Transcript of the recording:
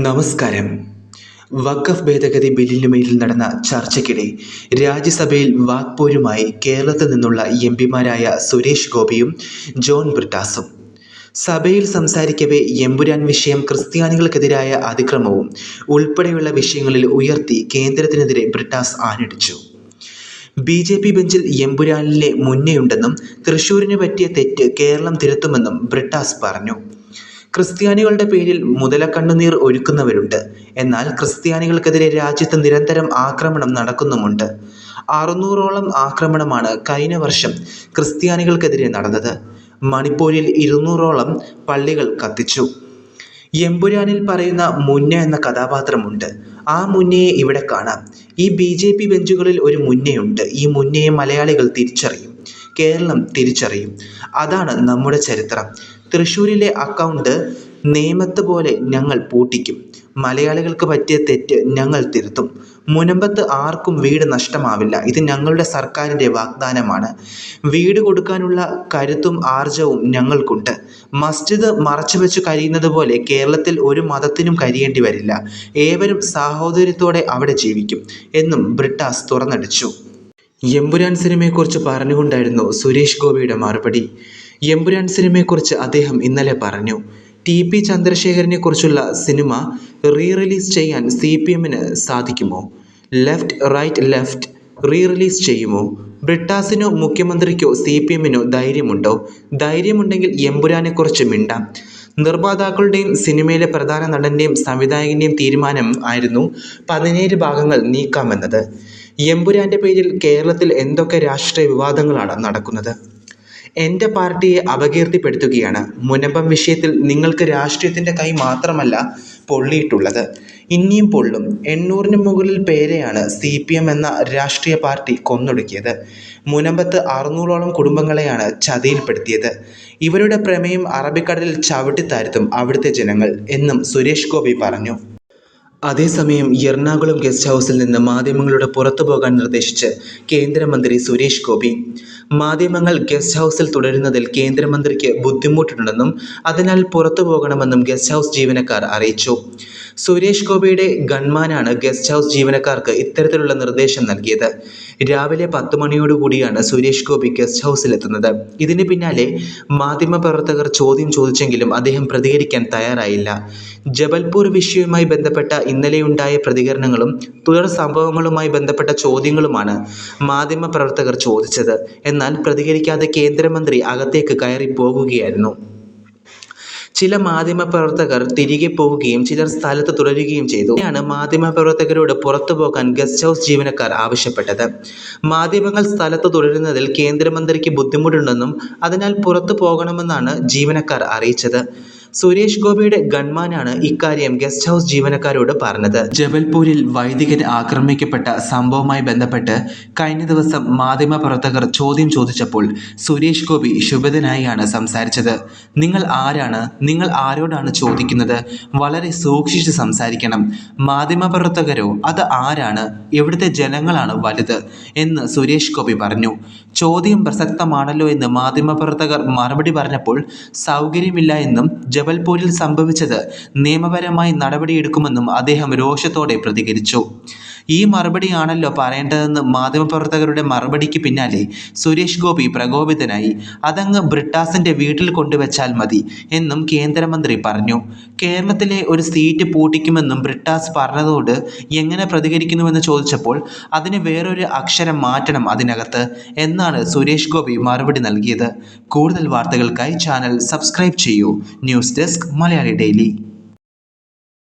നമസ്കാരം. വഖഫ് ഭേദഗതി ബില്ലിനുമേൽ നടന്ന ചർച്ചയ്ക്കിടെ രാജ്യസഭയിൽ വാക്പോരുമായി കേരളത്തിൽ നിന്നുള്ള എം പിമാരായ സുരേഷ് ഗോപിയും ജോൺ ബ്രിട്ടാസും. സഭയിൽ സംസാരിക്കവേ എമ്പുരാൻ വിഷയം ക്രിസ്ത്യാനികൾക്കെതിരായ അതിക്രമവും ഉൾപ്പെടെയുള്ള വിഷയങ്ങളിൽ ഉയർത്തി കേന്ദ്രത്തിനെതിരെ ബ്രിട്ടാസ് ആഞ്ഞടിച്ചു. ബി ജെ പി ബെഞ്ചിൽ എമ്പുരാനിലെ മുന്നേയുണ്ടെന്നും തൃശൂരിന് പറ്റിയ തെറ്റ് കേരളം തിരുത്തുമെന്നും ബ്രിട്ടാസ് പറഞ്ഞു. ക്രിസ്ത്യാനികളുടെ പേരിൽ മുതലക്കണ്ണുനീർ ഒഴുക്കുന്നവരുണ്ട് എന്നാൽ ക്രിസ്ത്യാനികൾക്കെതിരെ രാജ്യത്ത് നിരന്തരം ആക്രമണം നടക്കുന്നുമുണ്ട്. അറുന്നൂറോളം ആക്രമണമാണ് കഴിഞ്ഞ വർഷം ക്രിസ്ത്യാനികൾക്കെതിരെ നടന്നത്. മണിപ്പൂരിൽ ഇരുന്നൂറോളം പള്ളികൾ കത്തിച്ചു. എമ്പുരാനിൽ പറയുന്ന മുന്ന എന്ന കഥാപാത്രമുണ്ട്. ആ മുന്നയെ ഇവിടെ കാണാം. ഈ ബി ജെ പി ബെഞ്ചുകളിൽ ഒരു മുന്നയുണ്ട്. ഈ മുന്നയെ മലയാളികൾ തിരിച്ചറിയും. കേരളം തിരിച്ചറിയും. അതാണ് നമ്മുടെ ചരിത്രം. തൃശ്ശൂരിലെ അക്കൗണ്ട് നേമത്ത് പോലെ ഞങ്ങൾ പൂട്ടിക്കും. മലയാളികൾക്ക് പറ്റിയ തെറ്റ് ഞങ്ങൾ തിരുത്തും. മുനമ്പത്ത് ആർക്കും വീട് നഷ്ടമാവില്ല. ഇത് ഞങ്ങളുടെ സർക്കാരിന്റെ വാഗ്ദാനമാണ്. വീട് കൊടുക്കാനുള്ള കരുത്തും ആർജവും ഞങ്ങൾക്കുണ്ട്. മസ്ജിദ് മറച്ചു വെച്ച് കഴിയുന്നത് പോലെ കേരളത്തിൽ ഒരു മതത്തിനും കഴിയേണ്ടി വരില്ല. ഏവരും സാഹോദര്യത്തോടെ അവിടെ ജീവിക്കും എന്നും ബ്രിട്ടാസ് തുറന്നടിച്ചു. എമ്പുരാൻ സിനിമയെക്കുറിച്ച് പറഞ്ഞുകൊണ്ടായിരുന്നു സുരേഷ് ഗോപിയുടെ മറുപടി. എമ്പുരാൻ സിനിമയെക്കുറിച്ച് അദ്ദേഹം ഇന്നലെ പറഞ്ഞു. ടി പി ചന്ദ്രശേഖരനെ കുറിച്ചുള്ള സിനിമ റീ റിലീസ് ചെയ്യാൻ സി പി എമ്മിന് സാധിക്കുമോ? Left right left re release ചെയ്യുമോ? ബ്രിട്ടാസിനോ മുഖ്യമന്ത്രിക്കോ സി പി എമ്മിനോ ധൈര്യമുണ്ടോ? ധൈര്യമുണ്ടെങ്കിൽ എമ്പുരാനെക്കുറിച്ച് മിണ്ടാം. നിർമ്മാതാക്കളുടെയും സിനിമയിലെ പ്രധാന നടന്റെയും സംവിധായകന്റെയും തീരുമാനം ആയിരുന്നു പതിനേഴ് ഭാഗങ്ങൾ നീക്കാമെന്നത്. എമ്പുരാന്റെ പേരിൽ കേരളത്തിൽ എന്തൊക്കെ രാഷ്ട്രീയ വിവാദങ്ങളാണ് നടക്കുന്നത്? എന്റെ പാർട്ടിയെ അപകീർത്തിപ്പെടുത്തുകയാണ്. മുനമ്പം വിഷയത്തിൽ നിങ്ങൾക്ക് രാഷ്ട്രീയത്തിന്റെ കൈ മാത്രമല്ല പൊള്ളിയിട്ടുള്ളത്. ഇനിയും പൊള്ളും. എണ്ണൂറിന് മുകളിൽ പേരെയാണ് സി പി എം എന്ന രാഷ്ട്രീയ പാർട്ടി കൊന്നൊടുക്കിയത്. മുനമ്പത്ത് അറുന്നൂറോളം കുടുംബങ്ങളെയാണ് ചതിയിൽപ്പെടുത്തിയത്. ഇവരുടെ പ്രമേയം അറബിക്കടലിൽ ചവിട്ടിത്താഴ്ത്തും അവിടുത്തെ ജനങ്ങൾ എന്നും സുരേഷ് ഗോപി പറഞ്ഞു. അതേസമയം എറണാകുളം ഗസ്റ്റ് ഹൗസിൽ നിന്ന് മാധ്യമങ്ങളുടെ പുറത്തു പോകാൻ നിർദ്ദേശിച്ച് കേന്ദ്രമന്ത്രി സുരേഷ് ഗോപി. മാധ്യമങ്ങൾ ഗസ്റ്റ് ഹൗസിൽ തുടരുന്നതിൽ കേന്ദ്രമന്ത്രിക്ക് ബുദ്ധിമുട്ടുണ്ടെന്നും അതിനാൽ പുറത്തു പോകണമെന്നും ഗസ്റ്റ് ഹൗസ് ജീവനക്കാർ അറിയിച്ചു. സുരേഷ് ഗോപിയുടെ ഗൺമാനാണ് ഗസ്റ്റ് ഹൗസ് ജീവനക്കാർക്ക് ഇത്തരത്തിലുള്ള നിർദ്ദേശം നൽകിയത്. രാവിലെ പത്ത് മണിയോടുകൂടിയാണ് സുരേഷ് ഗോപി ഗസ്റ്റ് ഹൗസിലെത്തുന്നത്. ഇതിന് പിന്നാലെ മാധ്യമപ്രവർത്തകർ ചോദ്യം ചോദിച്ചെങ്കിലും അദ്ദേഹം പ്രതികരിക്കാൻ തയ്യാറായില്ല. ജബൽപൂർ വിഷയവുമായി ബന്ധപ്പെട്ട ഇന്നലെയുണ്ടായ പ്രതികരണങ്ങളും തുടർ സംഭവങ്ങളുമായി ബന്ധപ്പെട്ട ചോദ്യങ്ങളുമാണ് മാധ്യമപ്രവർത്തകർ ചോദിച്ചത്. എന്നാൽ പ്രതികരിക്കാതെ കേന്ദ്രമന്ത്രി അകത്തേക്ക് കയറി പോകുകയായിരുന്നു ചില മാധ്യമ പ്രവർത്തകർ തിരികെ പോവുകയും ചിലർ സ്ഥലത്ത് തുടരുകയും ചെയ്തു. ഇങ്ങനെയാണ് മാധ്യമപ്രവർത്തകരോട് പുറത്തു പോകാൻ ഗസ്റ്റ് ഹൗസ് ജീവനക്കാർ ആവശ്യപ്പെട്ടത്. മാധ്യമങ്ങൾ സ്ഥലത്ത് തുടരുന്നതിൽ കേന്ദ്രമന്ത്രിക്ക് ബുദ്ധിമുട്ടുണ്ടെന്നും അതിനാൽ പുറത്തു പോകണമെന്നാണ് ജീവനക്കാർ അറിയിച്ചത്. സുരേഷ് ഗോപിയുടെ ഗൺമാനാണ് ഇക്കാര്യം ഗസ്റ്റ് ഹൗസ് ജീവനക്കാരോട് പറഞ്ഞത്. ജബൽപൂരിൽ വൈദികൻ ആക്രമിക്കപ്പെട്ട സംഭവവുമായി ബന്ധപ്പെട്ട് കഴിഞ്ഞ ദിവസം മാധ്യമപ്രവർത്തകർ ചോദ്യം ചോദിച്ചപ്പോൾ സുരേഷ് ഗോപി ശുഭിതനായാണ് സംസാരിച്ചത്. നിങ്ങൾ ആരാണ്? നിങ്ങൾ ആരോടാണ് ചോദിക്കുന്നത്? വളരെ സൂക്ഷിച്ച് സംസാരിക്കണം. മാധ്യമപ്രവർത്തകരോ അത് ആരാണ്? എവിടുത്തെ ജനങ്ങളാണ് വലുത്? എന്ന് സുരേഷ് ഗോപി പറഞ്ഞു. ചോദ്യം പ്രസക്തമാണല്ലോ എന്ന് മാധ്യമപ്രവർത്തകർ മറുപടി പറഞ്ഞപ്പോൾ സൗകര്യമില്ല എന്നും ജബൽപൂരിൽ സംഭവിച്ചത് നിയമപരമായി നടപടിയെടുക്കുമെന്നും അദ്ദേഹം രോഷത്തോടെ പ്രതികരിച്ചു. ഈ മറുപടിയാണല്ലോ പറയേണ്ടതെന്ന് മാധ്യമപ്രവർത്തകരുടെ മറുപടിക്ക് പിന്നാലെ സുരേഷ് ഗോപി പ്രകോപിതനായി അതങ്ങ് ബ്രിട്ടാസിന്റെ വീട്ടിൽ കൊണ്ടുവച്ചാൽ മതി എന്നും കേന്ദ്രമന്ത്രി പറഞ്ഞു. കേരളത്തിലെ ഒരു സീറ്റ് പൂട്ടിക്കുമെന്നും ബ്രിട്ടാസ് പറഞ്ഞതോട് എങ്ങനെ പ്രതികരിക്കുന്നുവെന്ന് ചോദിച്ചപ്പോൾ അതിന് വേറൊരു അക്ഷരം മാറ്റണം അതിനകത്ത് എന്നാണ് സുരേഷ് ഗോപി മറുപടി നൽകിയത്. കൂടുതൽ വാർത്തകൾക്കായി ചാനൽ സബ്സ്ക്രൈബ് ചെയ്യൂ. News desk Malayali daily